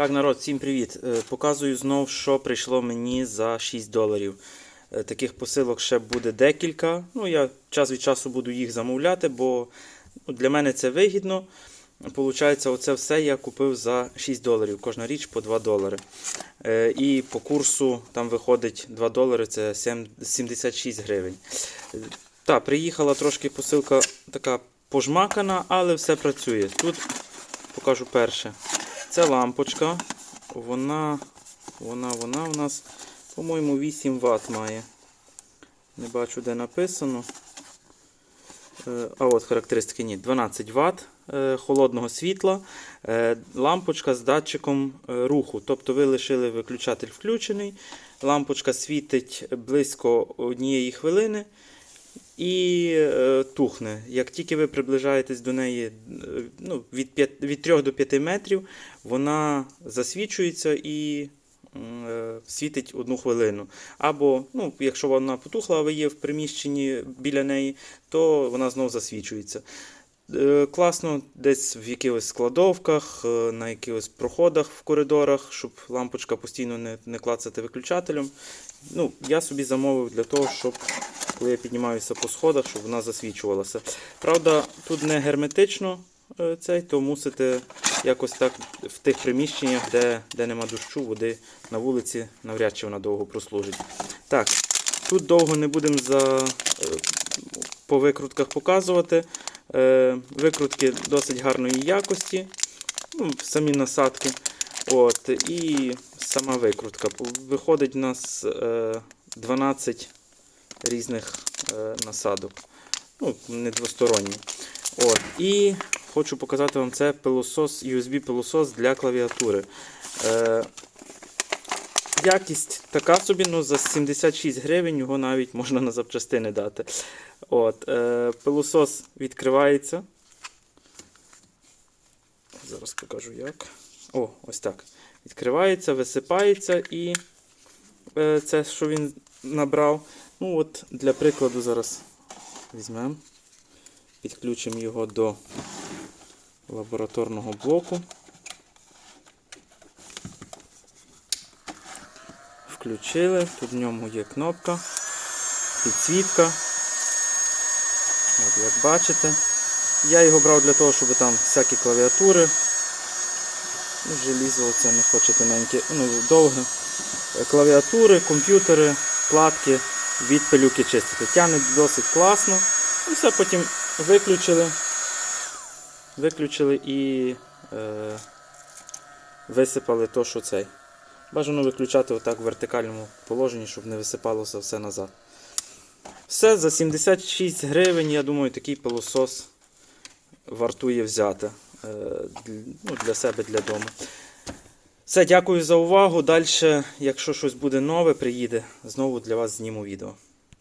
Так, народ, всім привіт. Е, Показую знов, що прийшло мені за 6 доларів. Е, Таких посилок ще буде декілька. Ну, я час від часу буду їх замовляти, бо ну, для мене це вигідно. Получається, оце все я купив за 6 доларів. Кожна річ по 2 долари. Е, І по курсу там виходить 2 долари, це 76 гривень. Е, Та, приїхала трошки посилка така пожмакана, але все працює. Тут покажу перше. Це лампочка. Вона, вона, вона у нас, по-моєму, 8 Вт має. Не бачу, де написано. Е, А от характеристики ні, 12 Вт е, холодного світла, Е, лампочка з датчиком руху. Тобто ви лишили виключатель включений, лампочка світить близько однієї хвилини і е, тухне. Як тільки ви приближаєтесь до неї е, ну, від, 5, від 3 до 5 метрів, вона засвічується і е, світить одну хвилину. Або, ну, якщо вона потухла, а ви є в приміщенні біля неї, то вона знову засвічується. Е, Класно десь в якихось складовках, е, на якихось проходах в коридорах, щоб лампочка постійно не, не клацати виключателем. Ну, я собі замовив для того, щоб коли я піднімаюся по сходах, щоб вона засвічувалася. Правда, тут не герметично е, цей, то мусите якось так в тих приміщеннях, де, де нема дощу, води на вулиці, навряд чи вона довго прослужить. Так, тут довго не будемо за, е, по викрутках показувати. Е, Викрутки досить гарної якості, ну, самі насадки. От, і сама викрутка. Виходить у нас е, 12 різних е, насадок. Ну, не двосторонні. От. І хочу показати вам це пилосос, USB-пилосос для клавіатури. Е, якість така собі, ну за 76 гривень його навіть можна на запчастини дати. От, е, пилосос відкривається. Зараз покажу як. О, ось так. Відкривається, висипається і е, це, що він набрав. Ну от, Для прикладу зараз візьмемо, підключимо його до лабораторного блоку. Включили, тут в ньому є кнопка, підсвітка. От, як бачите. Я його брав для того, щоб там всякі клавіатури. Ну, Желізо оце не хоче тоненьке, ну, довге. Клавіатури, комп'ютери, платки від пилюки чистити. Тягне досить класно. І все потім виключили. Виключили і е, висипали то, що цей. Бажано виключати отак в вертикальному положенні, щоб не висипалося все назад. Все, за 76 гривень, я думаю, такий пилосос вартує взяти е, ну, для себе, для дому. Все, дякую за увагу. Далі, якщо щось буде нове, приїде, знову для вас зніму відео.